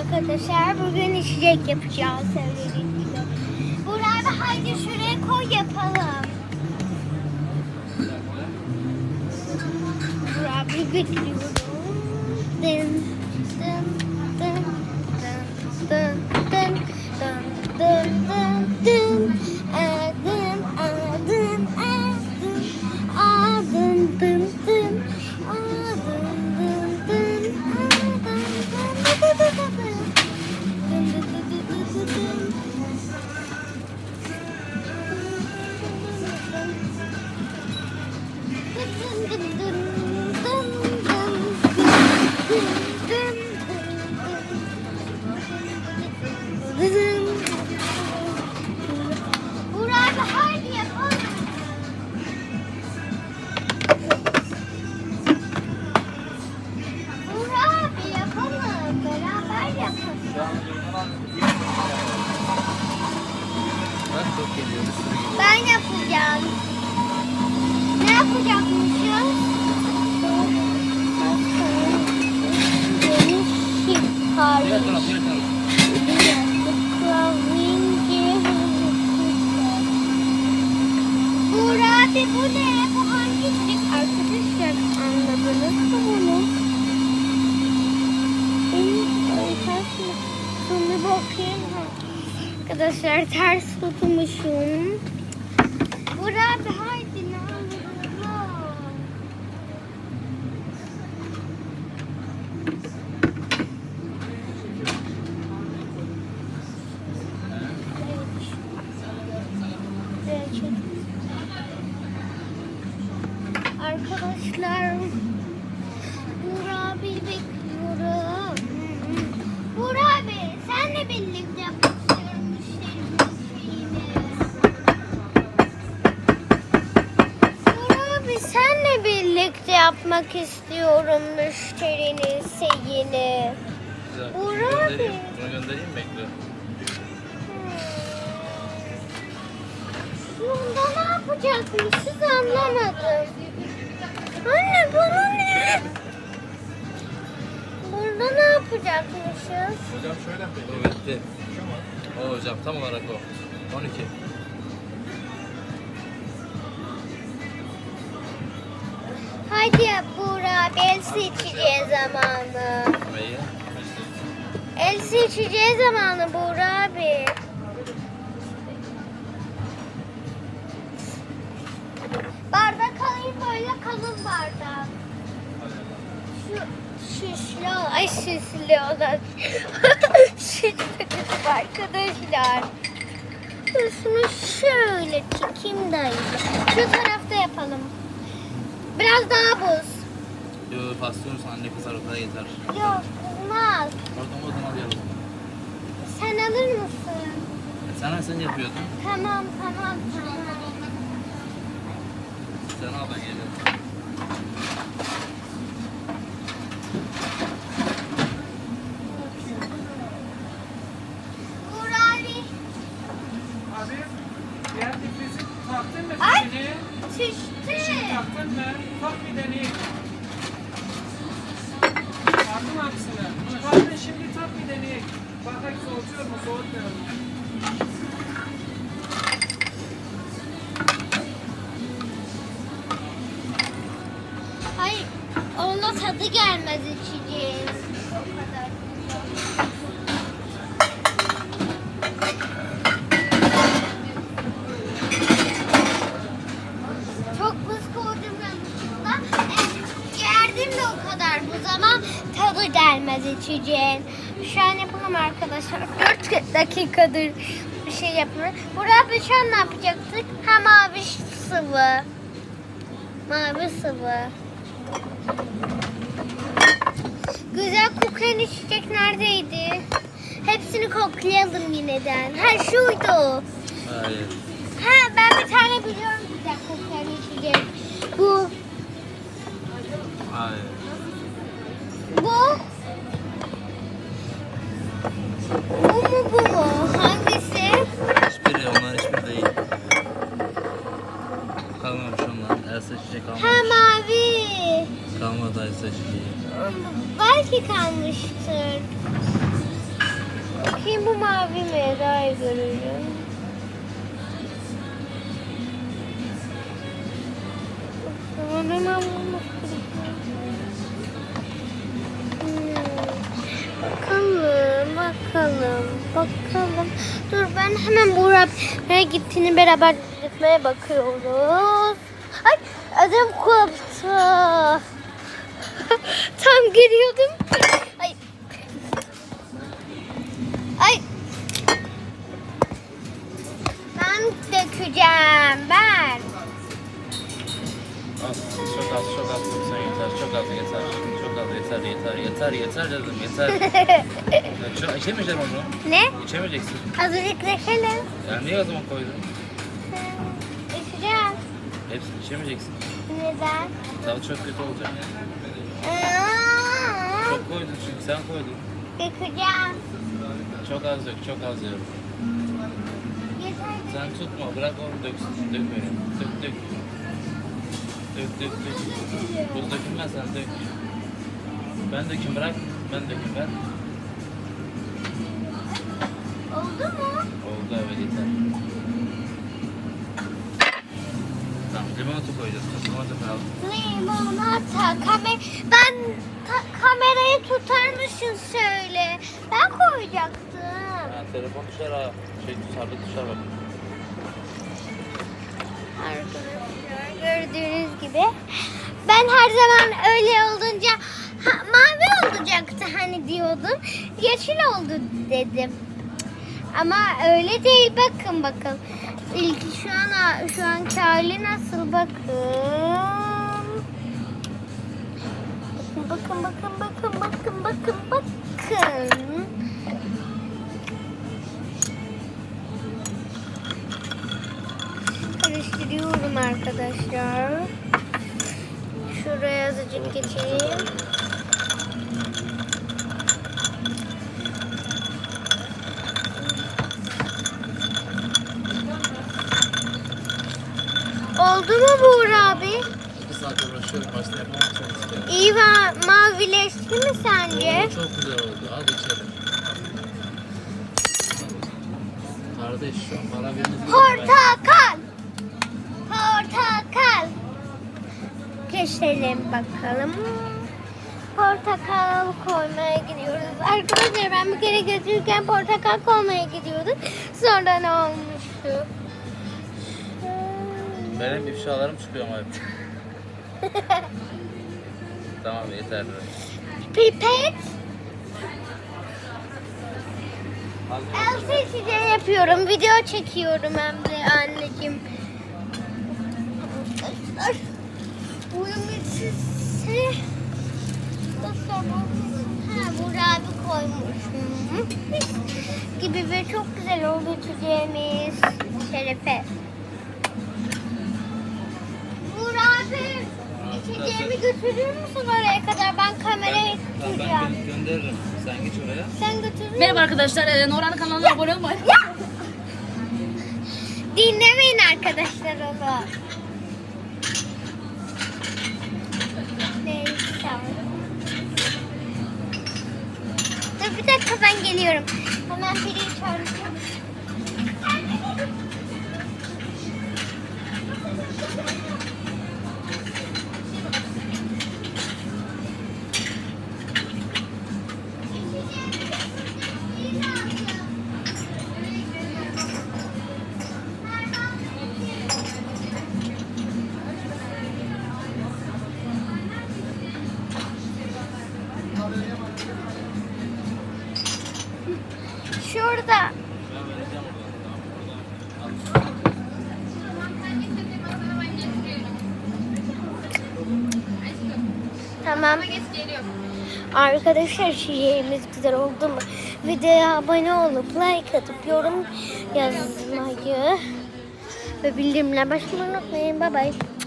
arkadaşlar. Bugün içecek yapacağız söylediğim gibi. Burada haydi şuraya koy yapalım. Burada bir bekliyorum. Dın abi bu ne? Bu hangi çiçek? Arkadaşlar anladınız bunu? Ay, ters bir bakayım. Arkadaşlar ters tutmuşum. Buğra abi haydi ne olur. Arkadaşlar Buğra abi bekliyorum. Buğra abi senle birlikte yapmak istiyorum. Buğra abi senle birlikte yapmak istiyorum müşterinin şeyini. Bunu abi. Bunu göndereyim mi? Bekle. Bunda ne yapacakmışız anlamadım. Ne yapacakmışız? Hocam şöyle mi? O bitti. O hocam tam olarak o. 12. Hadi Buğra el seçeceği zamanı. Neyi? El seçeceği zamanı Buğra abi. Bardak alayım böyle kalın bardak. Şu ol- ay şişli olan şişli arkadaşlar. Şunu şöyle çekeyim de şu tarafta yapalım. Biraz daha buz. Yo paslıyorsun anne kızar o kadar yeter. Yok olmaz. Oradan oradan alıyorum. Sen alır mısın? E, Sen sen yapıyordun. Tamam tamam tamam. Sen al ben geliyorum. Uğur abi. Abi diğer difrizi fişini? Çişti. Fişini taktın mı? Tak bir deneyim. Taktın hapsini. Çıkardın şimdi tak bir deneyim. Bakak soğutuyor mu soğutmuyor mu? Hayır. Onunla tadı gelmez içeceğin. O kadar. Çok buz koydum yanlışlıkla. E, Gerdim de o kadar bu zaman tadı gelmez içeceğin. Şu an yapalım arkadaşlar. 4 dakikadır bir şey yapmıyor. Burada şu an ne yapacaktık? Ha mavi sıvı. Mavi sıvı. Güzel koklayan içecek neredeydi? Hepsini koklayalım yineden. Ha şuydu. Hayır. Ha ben bir tane biliyorum güzel koklayan içecek. Bu. Hayır. Bu Belki kalmıştır. Bakayım bu mavi mi? Daha iyi görüyorum. Ama benim Bakalım, bakalım, bakalım. Dur ben hemen buraya gittiğini beraber gitmeye bakıyoruz. Ay, ödüm koptu. Giriyordum. Ay. Ay. Ben dökeceğim ben. Az, çok az, çok az döksen yeter. Çok az yeter. Çok az yeter, yeter, yeter, yeter dedim, yeter. Ya, çok, içemeyeceğim onu. Ne? İçemeyeceksin. Azıcık dökelim. Yani niye o zaman koydun? Dökeceğim. Hepsini içemeyeceksin. Neden? Tadı çok kötü olacak. Aa, Çok koydun çünkü sen koydun. Dökeceğim. Çok az dök, çok az. Yeter. Sen tutma, bırak onu döksün. Dök böyle. Dök, dök. Dök, dök, dök. Buz dökülmez sen dök. Ben dökeyim bırak. Ben dökeyim ben. Oldu mu? Oldu evet yeter. Limonata koyacağız. Limonata koyalım. Limonata. Kamer ben kamerayı tutar mısın söyle. Ben koyacaktım. Ha, telefon dışarı ha. Şey sabit dışarı bak. Arkadaşlar gördüğünüz gibi ben her zaman öyle olunca ha, mavi olacaktı hani diyordum. Yeşil oldu dedim. Ama öyle değil bakın bakın. İlk şu an şu anki hali nasıl bakın. Bakın bakın bakın bakın bakın bakın. Karıştırıyorum arkadaşlar. Şuraya azıcık geçeyim. Oldu mu Buğra abi? İki saat uğraşıyorum. Başta istiyorum. İyi va mavileşti mi sence? Oo, çok güzel oldu. Hadi içelim. Kardeş şu an bana biriniz Portakal. Portakal. Keselim bakalım. Portakal koymaya gidiyoruz. Arkadaşlar ben bir kere götürürken portakal koymaya gidiyorduk. Sonra ne olmuştu? Benim ifşalarım çıkıyor hep. tamam yeter. Pipet. El seçeceği yapıyorum. Video çekiyorum hem de anneciğim. Ay, Bunun içisi... Ha, Burak abi koymuş. Hı hı. Gibi ve çok güzel oldu içeceğimiz. Şerefe. Abi içeceğimi götürür müsün oraya kadar? Ben kamerayı Tamam, tutacağım. ben gö- gönderirim. Sen geç oraya. Sen götürür müsün? Merhaba arkadaşlar, e, Nora'nın kanalına abone olmayı. Ya! Dinlemeyin arkadaşlar onu. Neyse. Dur bir dakika ben geliyorum. Hemen biri çağıracağım. Şurada. Ben vereceğim oradan. Tamam, oradan. Tamam. Arkadaşlar şiirimiz güzel oldu mu? Videoya abone olup like atıp yorum yazmayı ve bildirimler başlamayı unutmayın. Bye bye.